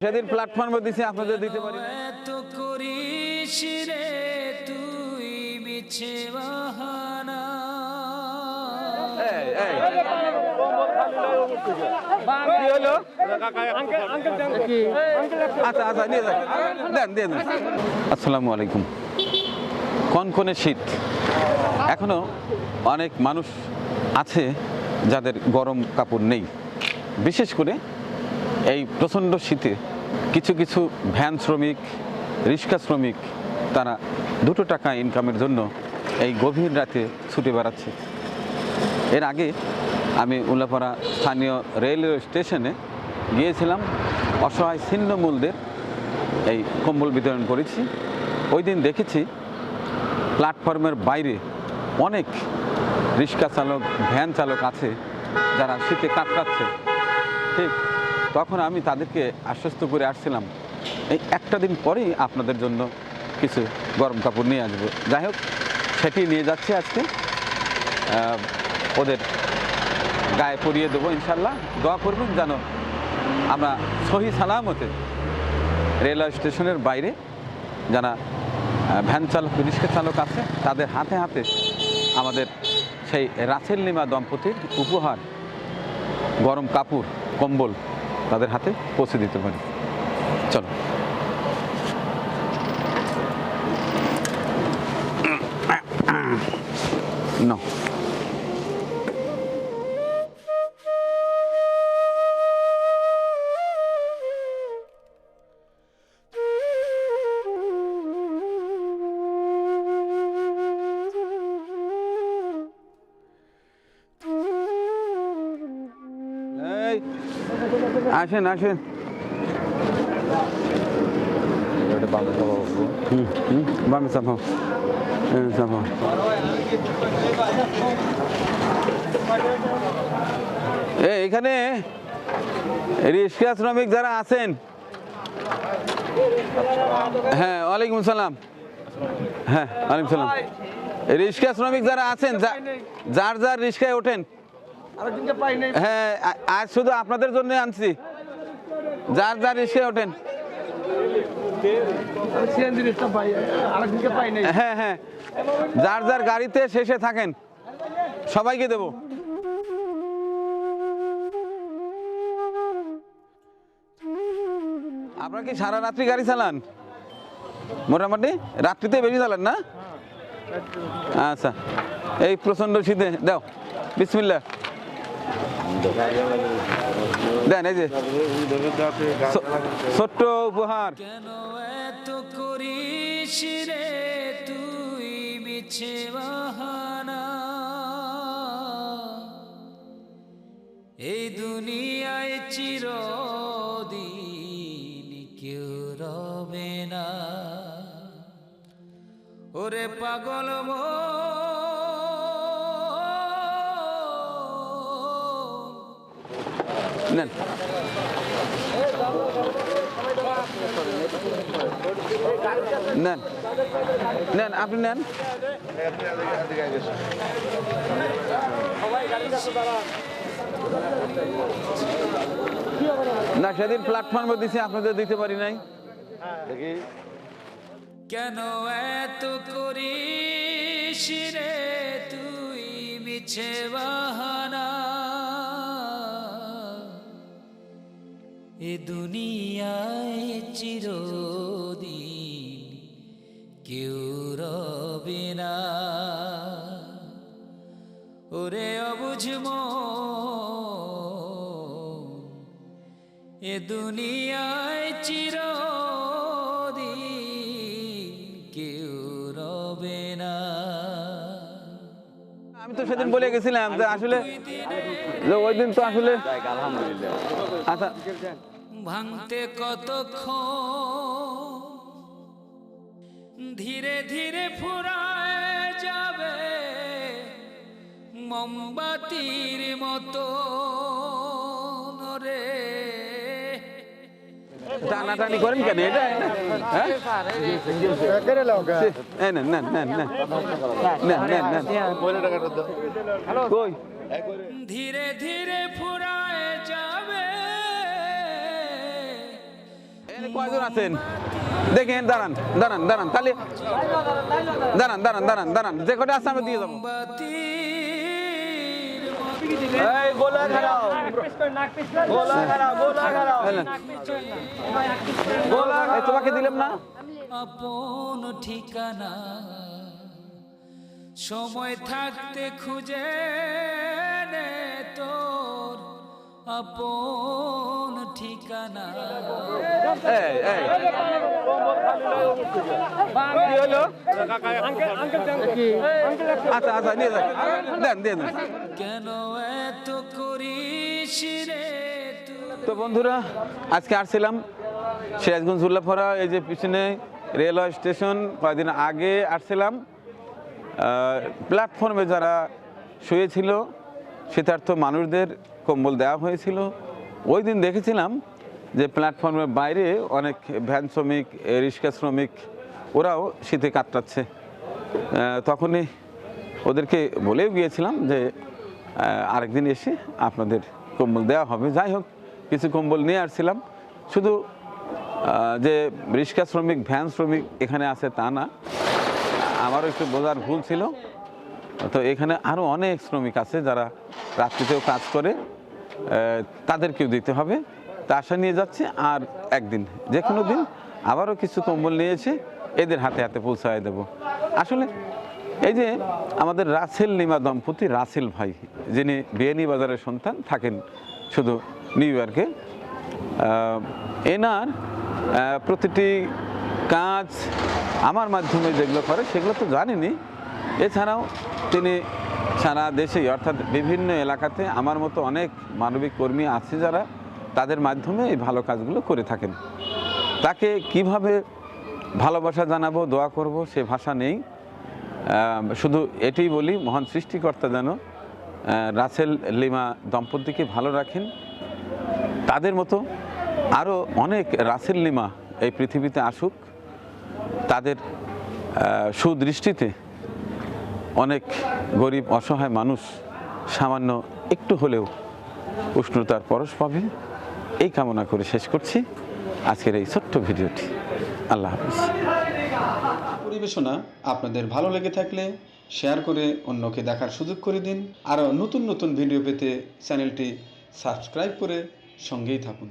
সেদিন প্ল্যাটফর্মে দিছি আপনাদের দিতে পারি। এত করিস রে তুই মিছে বাহানা এই, এই। কি হলো? আচ্ছা আচ্ছা আসসালামু আলাইকুম কনকনে শীত এখনও অনেক মানুষ আছে যাদের গরম কাপড় নেই বিশেষ করে এই প্রচণ্ড শীতে কিছু কিছু ভ্যান শ্রমিক, রিক্সা শ্রমিক, তারা দুটো টাকা ইনকামের জন্য এই গভীর রাতে ছুটে বেড়াচ্ছে। এর আগে আমি উল্লাপাড়া স্থানীয় রেলওয়ে স্টেশনে গিয়েছিলাম, অসহায় ছিন্নমূলদের এই কম্বল বিতরণ করেছি। ওই দিন দেখেছি প্ল্যাটফর্মের বাইরে অনেক রিক্সা চালক, ভ্যান চালক আছে, যারা শীতে কাটকাচ্ছে ঠিক তখন আমি তাদেরকে আশ্বস্ত করে আসছিলাম। এই একটা দিন পরেই আপনাদের জন্য কিছু গরম কাপড় নিয়ে আসব। যাই হোক, সেটি নিয়ে যাচ্ছি আজকে। ওদের গায়ে পরিয়ে দেবো ইনশাল্লাহ। দোয়া করবেন যেন আমরা সহি সালামতে রেলওয়ে স্টেশনের বাইরে যারা ভ্যান চালক, রিক্সা চালক আছে, তাদের হাতে হাতে আমাদের সেই রাসেল লিমা দম্পতির উপহার, গরম কাপড়, কম্বল তাদের হাতে পৌঁছে দিতে পারি চলো No. আসেন আসেন। হুম হুম বামে চাপাও চাপাও এ এখানে রিক্সা শ্রমিক যারা আছেন হ্যাঁ ওয়ালাইকুম সালাম। হ্যাঁ ওয়ালাইকুম সালাম। রিক্সা শ্রমিক যারা আছেন যার যার রিক্সায় ওঠেন। হ্যাঁ আজ শুধু আপনাদের জন্য আনছি। যার যার এসে ওঠেন। হ্যাঁ হ্যাঁ। যার যার গাড়িতে শেষে থাকেন সবাইকে দেব। আপনারা কি সারা রাত্রি গাড়ি চালান? মোটামুটি? রাত্রিতে বেশি চালান না? আচ্ছা এই প্রচণ্ড শীতে দাও বিসমিল্লা দেন, এই যে। ছোট্ট উপহার। তুই বাহানা এই দুনিয়ায় চিরদিন কেউ রবে না। ওরে পাগল মন নেন নেন নেন আপনি নেন না সেদিন প্ল্যাটফর্মে দিছি আপনাদের দিতে পারি নাই। কেন এত করিস রে তুই মিছে বাহানা? এ দুনিয়ায় চিরদিন কেউ রবে না। ওরে অবুঝ মন এ দুনিয়ায় চিরদিন কেউ রবে না। আমি তো সেদিন বলে গেছিলাম যে আসলে যে ওই দিন তো আসলে আচ্ছা। ভাঙতে কতক্ষণ ধীরে ধীরে ফুরায় যাবে মোমবাতির মতো রে। টানাটানি করেন কেন? এটা হ্যাঁ? নেন নেন কই? ধীরে ধীরে ফুরায় যাবে। কয়জন আছেন? দেখেন দাঁড়ান দাঁড়ান দাঁড়ান তাহলে দাঁড়ান দাঁড়ান দাঁড়ান দাঁড়ান যে কটা আছে আমি দিয়ে যাব। তোমাকে দিলাম না? আপন ঠিকানা। সময় থাকতে খুঁজে আপন ঠিকানা। আচ্ছা আচ্ছা নিয়ে যান দেন দেন। কেন এত করিস রে তো বন্ধুরা আজকে আসছিলাম সিরাজগঞ্জ উল্লাফরা এই যে পিছনে রেলওয়ে স্টেশন কয়েকদিন আগে আসছিলাম। প্ল্যাটফর্মে যারা শুয়েছিল শীতার্থ মানুষদের কম্বল দেওয়া হয়েছিল। ওই দিন দেখেছিলাম যে প্ল্যাটফর্মের বাইরে অনেক ভ্যান শ্রমিক রিক্সা শ্রমিক ওরাও শীতে আহ, তখনই ওদেরকে বলেও গিয়েছিলাম যে আরেকদিন এসে আপনাদের কম্বল দেওয়া হবে। যাই হোক কিছু কম্বল নিয়ে আসছিলাম। শুধু যে রিক্সা শ্রমিক ভ্যান শ্রমিক এখানে আছে তা না। আমারও একটু বোঝার ভুল ছিল। তো এখানে আরও অনেক শ্রমিক আছে যারা রাত্রিতেও কাজ করে। তাদেরকেও দিতে হবে। তা আশা নিয়ে যাচ্ছে। আর একদিন যে কোনো দিন আবারও কিছু কম্বল নিয়েছে, এদের হাতে হাতে পৌঁছায় দেব। আসলে এই যে আমাদের রাসেল নিমা দম্পতি, রাসেল ভাই, যিনি বিয়ানি বাজারের সন্তান, থাকেন শুধু নিউ ইয়র্কে এনার প্রতিটি কাজ আমার মাধ্যমে যেগুলো করে, সেগুলো তো জানিনি এছাড়াও তিনি সারা দেশেই, অর্থাৎ বিভিন্ন এলাকাতে আমার মতো অনেক মানবিক কর্মী আছে যারা তাদের মাধ্যমে এই ভালো কাজগুলো করে থাকেন। তাকে কীভাবে ভালোবাসা জানাব, দোয়া করব, সে ভাষা নেই। শুধু এটাই বলি, মহান সৃষ্টিকর্তা যেন রাসেল লিমা দম্পতিকে ভালো রাখেন। তাদের মতো আরও অনেক রাসেল লিমা এই পৃথিবীতে আসুক। তাদের সুদৃষ্টিতে অনেক গরিব, অসহায় মানুষ সামান্য একটু হলেও উষ্ণতার পরশ পাবে। এই কামনা করে শেষ করছি। আজকের এই ছোট্ট ভিডিওটি। আল্লাহ হাফিজ। পরিবেশনা আপনাদের ভালো লেগে থাকলে শেয়ার করে অন্যকে দেখার সুযোগ করে দিন। আরও নতুন নতুন ভিডিও পেতে চ্যানেলটি সাবস্ক্রাইব করে সঙ্গেই থাকুন।